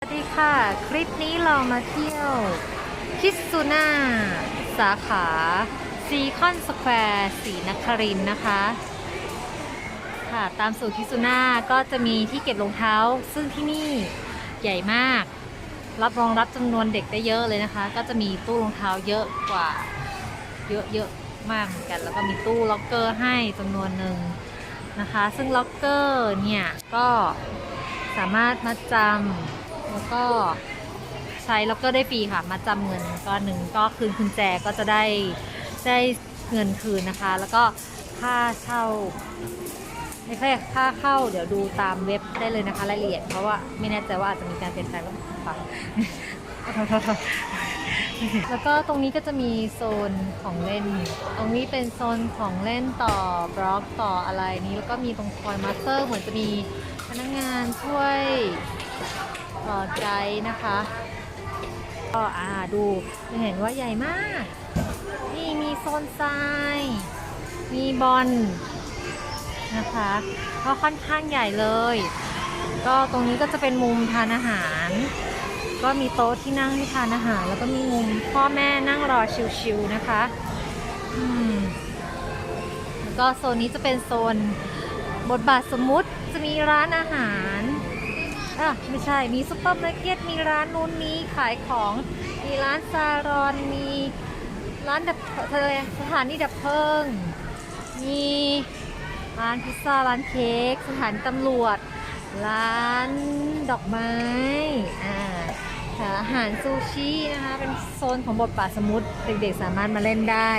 สวัสดีค่ะ คลิปนี้เรามาเที่ยวคิสุน่าสาขาซีคอนสแควร์สีนครินนะคะ ค่ะตามสู่คิสุน่าก็จะมีที่เก็บรองเท้า ซึ่งที่นี่ใหญ่มาก รับรองรับจำนวนเด็กได้เยอะเลยนะคะ ก็จะมีตู้รองเท้าเยอะกว่า เยอะเยอะมากเหมือนกัน แล้วก็มีตู้ล็อกเกอร์ให้จำนวนหนึ่งนะคะ ซึ่งล็อกเกอร์เนี่ยก็สามารถมัดจำ แล้วก็ใช้ล็อกเกอร์ได้ฟรีค่ะ มาจำเงินก้อนหนึ่งก็คืนกุญแจก็จะได้ได้เงินคืนนะคะ แล้วก็ค่าเช่าไม่ใช่ค่าเข้าเดี๋ยวดูตามเว็บได้เลยนะคะรายละเอียด เพราะว่าไม่แน่ใจว่าอาจจะมีการเปลี่ยนแปลงหรือเปล่าแล้วก็ตรงนี้ก็จะมีโซนของเล่น ตรงนี้เป็นโซนของเล่นต่อบล็อกต่ออะไรนี้ แล้วก็มีตรงคอยมาสเตอร์เหมือนจะมีพนักงานช่วย ต่อใจนะคะก็อ่าดูจะเห็นว่าใหญ่มาก นี่มีโซนทราย มีบอลนะคะ ก็ค่อนข้างใหญ่เลย ก็ตรงนี้ก็จะเป็นมุมทานอาหาร ก็มีโต๊ะที่นั่งให้ทานอาหาร แล้วก็มีมุมพ่อแม่นั่งรอชิวๆนะคะอืมแล้วก็โซนนี้จะเป็นโซนบทบาทสมมุติจะมีร้านอาหาร อะไม่ใช่มีซุปเปอร์มาร์เก็ตมีร้านนู้นนี้ขายของมีร้านซารอนมีร้านดับอะไรสถานีดับเพลิง มีร้านพิซซ่าร้านเค้กสถานตำรวจ ร้านดอกไม้อ่าหาอาหารซูชินะคะเป็นโซนของบทบาสมุทรเด็กๆสามารถมาเล่นได้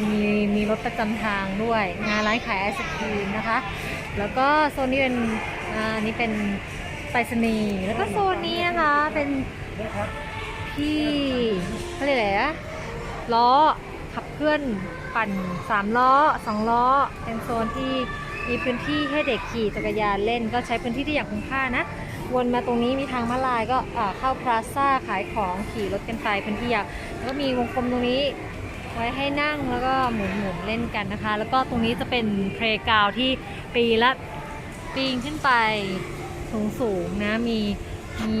มีมีรถประจำทางด้วย งานร้านขายไอศครีมนะคะ แล้วก็โซนนี้เป็นอ่านี่เป็น ไปรษณีย์แล้วก็โซนนี้นะคะเป็นที่เขาเรียกอะไรนะล้อขับเคลื่อนปั่นสามล้อสองล้อ เป็นโซนที่มีพื้นที่ให้เด็กขี่จักรยานเล่น ก็ใช้พื้นที่ที่อย่างคุ้มค่านะ วนมาตรงนี้มีทางม้าลายก็เข้าพลาซ่าขายของขี่รถกันไปพื้นที่ยากแล้วก็มีวงกลมตรงนี้ไว้ให้นั่งแล้วก็หมุนหมุนๆเล่นกันนะคะ แล้วก็ตรงนี้จะเป็นเพลกราวที่ปีละปีนขึ้นไป สูงสูงนะมีมี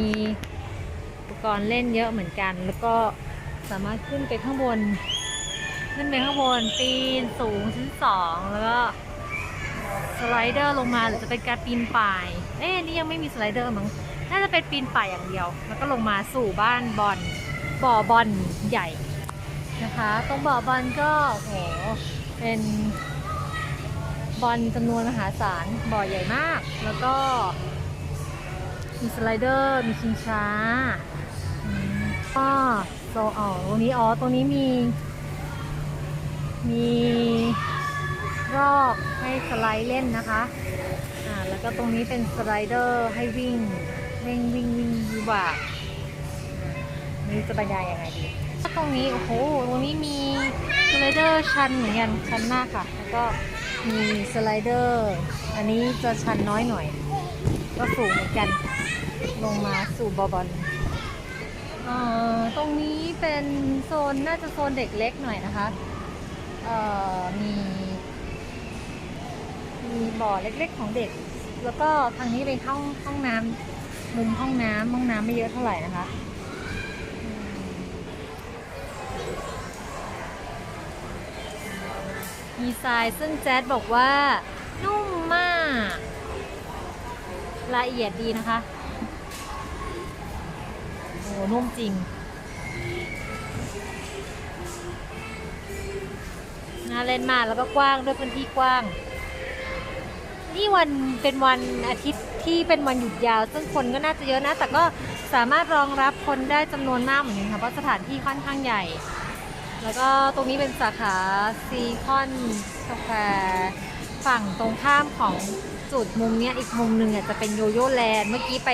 อุปกรณ์เล่นเยอะเหมือนกัน แล้วก็สามารถขึ้นไปข้างบน ขึ้นไปข้างบนปีนสูงชั้นสองแล้วก็สไลเดอร์ลงมาหรือจะเป็นการปีนป่าย เอ๊ะนี่ยังไม่มีสไลเดอร์มั้งน่าจะเป็นปีนป่ายอย่างเดียว แล้วก็ลงมาสู่บ้านบอลบ่อบอลใหญ่นะคะตรงบ่อบอลก็โหเป็นบอลจำนวนมหาศาลบ่อใหญ่มาก แล้วก็ มีสไลเดอร์ มีชิงช้าก็โซอ๋อตรงนี้ อ๋อ ตรงนี้มี มีรอกให้สไลด์เล่นนะคะ อ่า แล้วก็ตรงนี้เป็นสไลเดอร์ให้วิ่งวิ่งวิ่งวิ่งวิบากอ่าไม่จะบรรยายยังไงดีตรงนี้ โอ้โห ตรงนี้มีสไลเดอร์ชันเหมือนกัน ชันมากค่ะ แล้วก็มีสไลเดอร์ อันนี้จะชันน้อยหน่อย ก็สูงเหมือนกัน ลงมาสู่บอบอลตรงนี้เป็นโซนน่าจะโซนเด็กเล็กหน่อยนะคะมี มีบ่อเล็กๆของเด็ก แล้วก็ทางนี้เป็นห้องห้องน้ำมุมห้องน้ำห้องน้ำไม่เยอะเท่าไหร่นะคะมีทรายซึ่งแจ๊ดบอกว่านุ่ม ละเอียดดีนะคะโอ้นุ่มจริงน่าเล่นมากแล้วก็กว้างด้วยพื้นที่กว้าง นี่วันเป็นวันอาทิตย์ที่เป็นวันหยุดยาว ซึ่งคนก็น่าจะเยอะนะ แต่ก็สามารถรองรับคนได้จำนวนมากเหมือนกันค่ะเพราะสถานที่ค่อนข้างใหญ่ แล้วก็ตรงนี้เป็นสาขาซีคอนสแควร์ ฝั่งตรงข้ามของจุดมุมเนี้ยอีกมุมหนึ่งอะจะเป็นโยโย่แลนด์เมื่อกี้ไป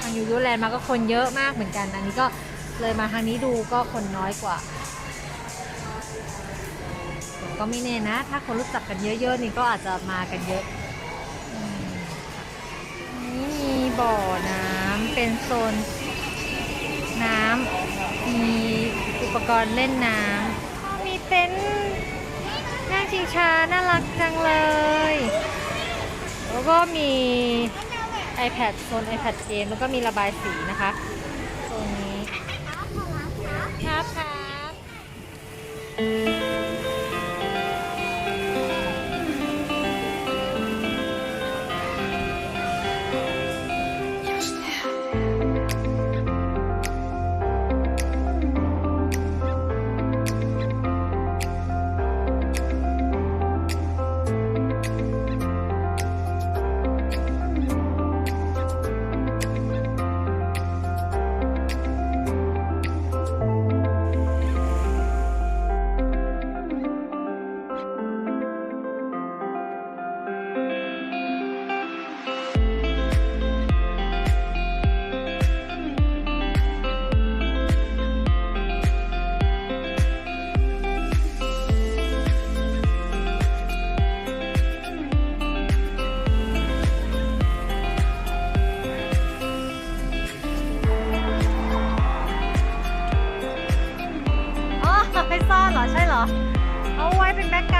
ทางโยโย่แลนด์มาก็คนเยอะมากเหมือนกัน อันนี้ก็เลยมาทางนี้ดูก็คนน้อยกว่า ก็ไม่แน่นะ ถ้าคนรู้จักกันเยอะๆนี่ก็อาจจะมากันเยอะอืมนี่มีบ่อน้ำเป็นโซนน้ำมีอุปกรณ์เล่นน้ำมีเต็นท์ นั่งชิงช้าน่ารักจังเลย แล้วก็มีไอ iPad โซน iPad เกมแล้วก็มีระบายสีนะคะโซนนี้ครับครับ ไม่เหรอใช่เหรอเอาไว้เป็นแบ็กกราวด์ถ่ายรูป